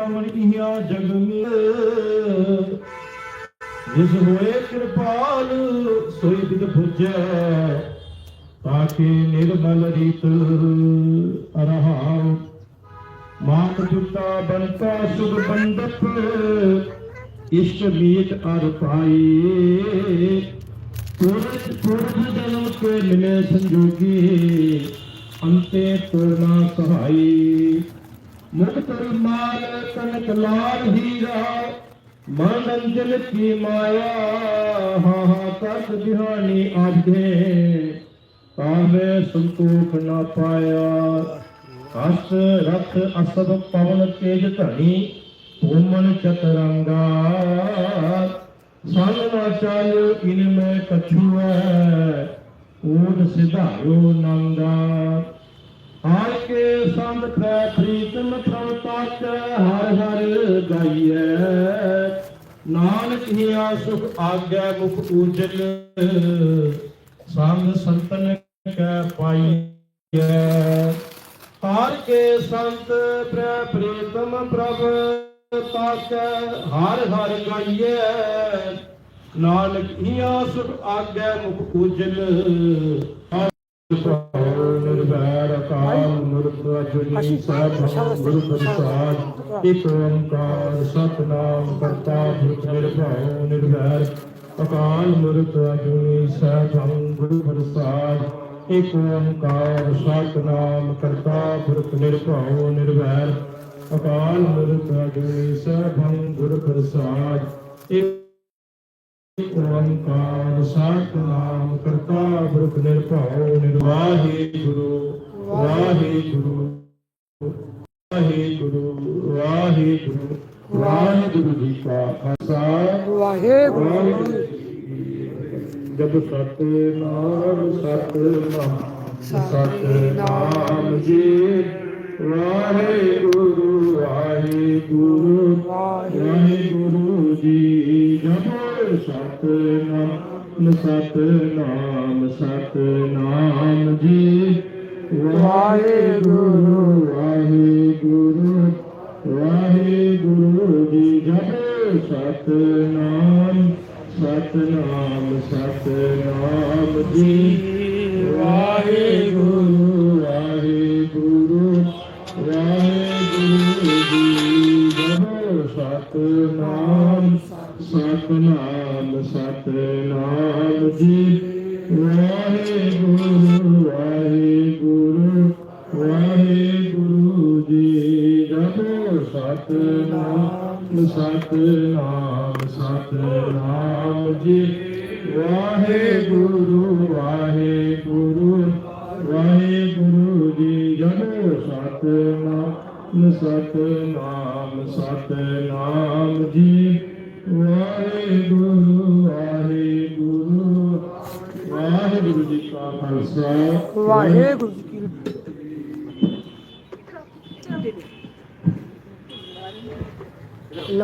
ਕਵਣ ਇਹਾਂ ਜਗ ਮੇ ਜਿਸ ਹੋਏ ਕਿਰਪਾਲ, ਸੋਈ ਬਿਦ ਪੁੱਜੈ, ਤਾਕੇ ਨਿਰਮਲ ਰੀਤ ਅਰਹਾਉ ਮਾਤ ਪਿਤਾ ਬੰਤਾ ਸੁਧ ਬੰਦਪ ਇਸ਼ਟ ਮੀਤ ਅਰ ਪਾਈ। ਪੁਰਜ ਪੁਰਜ ਜਨਮ ਕੇ ਮਿਲੇ ਸੰਜੋਗੀ, ਅੰਤੇ ਤੁਰਨਾ ਸਹਾਈ। ਮੁਕਤ ਮਾਲ ਕਨਕ ਲਾਲ ਹੀਰਾ ਮਨ ਅੰਜਨ ਕੀ ਮਾਇਆ, ਹਾਂ ਹਾਂ ਤਤ ਬਿਹਾਨੀ ਆਧੇ ਤਾਵੇਂ ਸੰਤੋਖ ਨਾ ਪਾਇਆ ਅਸ ਰਥ ਅਸਬ ਪਵਨ ਤੇਜ ਧਣੀ ਭੂਮਨ ਚਤਰੰਗਾ। ਸੰਗ ਨਾ ਚਾਲਿਓ ਇਨ ਮੈਂ ਕਛੂ ਹੈ ਊੜ ਸਿਧਾਇਓ ਨੰਗਾ। ਹਾਰ ਕੇ ਸੰਤ ਪ੍ਰੈ ਹਰ ਹਰ ਗਾਈਐ। ਨਾਨਕ ਹੀ ਸੁਖ ਆਗੈ ਮੁਖ ਊਜਲ। ਸੰਗ ਸੰਤਨ ਕੈ ਪਾਈਐ। ਹਾਰ ਕੇ ਸੰਤ ਪ੍ਰੈ ਪ੍ਰੀਤਮ ਪ੍ਰਭ ਤਤ ਹਰ ਹਰ ਗਾਈਐ। ਨਾਨਕ ਹੀ ਸੁਖ ਆਗੈ ਮੁਖ ਊਜਲ। ਨਿਰਭੈਰ ਸਾਹਿਬ ਗੁਰੂ ਪ੍ਰਸਾਦ ਇਕ ਓੰਕਾਰ ਸਤਨਾਮ ਕਰਤਾ ਪੁਰਖ ਨਿਰਭਉ ਨਿਰਭੈਰ ਅਕਾਲ ਮੂਰਤ ਅਜੂਨੀ ਸਾਹਿਬ ਗੁਰੂ ਪ੍ਰਸਾਦ। ਇਕ ਓੰਕਾਰ ਸਤਨਾਮ ਕਰਤਾ ਪੁਰਖ ਨਿਰਭਉ ਨਿਰਭੈਰ ਅਕਾਲ ਮੂਰਤ ਅਜੂਨੀ ਸਾਹਿਬ ਗੁਰੂ ਪ੍ਰਸਾਦ। ਇਕ ਓੰਕਾਰ ਸਤਨਾਮ ਕਰਤਾ ਪੁਰਖ ਨਿਰਭਉ ਨਿਰਵਾਹੀ ਗੁਰੂ ਵਾਹਿਗੁਰੂ ਵਾਹਿਗੁਰੂ ਵਾਹਿਗੁਰੂ ਵਾਹਿਗੁਰੂ ਜੀ ਕਾ ਖਾਲਸਾ। ਵਾਹਿਗੁਰੂ। ਵਾਹਿਗੁਰੂ ਜੀ ਕੀ ਫਤਿਹ। ਜਬ ਸਤਨਾਮ ਸਤਨਾਮ ਸਤਨਾਮ ਜੀ। ਵਾਹਿਗੁਰੂ ਵਾਹਿਗੁਰੂ ਵਾਹਿਗੁਰੂ ਜੀ। ਜਪੋ ਸਤਨਾਮ ਸਤਨਾਮ ਸਤਨਾਮ ਜੀ। ਵਾਹਿਗੁਰੂ। ਸਤਨਾਮ ਸਤਨਾਮ ਸਤਨਾਮ ਜੀ। ਵਾਹਿਗੁਰੂ ਵਾਹਿਗੁਰੂ ਵਾਹਿਗੁਰੂ ਜੀ ਜਪੋ ਸਤਨਾਮ ਸਤਨਾਮ ਸਤਨਾਮ ਜੀ। ਵਾਹਿਗੁਰੂ ਵਾਹਿਗੁਰੂ ਵਾਹਿਗੁਰੂ ਜੀ ਜਪੋ ਸਤਨਾਮ। ਸਤਨਾਮ ਸਤਨਾਮ ਜੀ। ਵਾਹਿਗੁਰੂ ਵਾਹਿਗੁਰੂ ਵਾਹਿਗੁਰੂ ਜੀ, ਜਨ ਸਤਨਾਮ ਸਤਨਾਮ ਸਤਨਾਮ ਜੀ। ਵਾਹਿਗੁਰੂ ਵਾਹਿਗੁਰੂ ਵਾਹਿਗੁਰੂ ਜੀ ਕਾ ਖਾਲਸਾ। ਵਾਹਿਗੁਰੂ ਜੀ ਕੀ ਫਤਿਹ। lo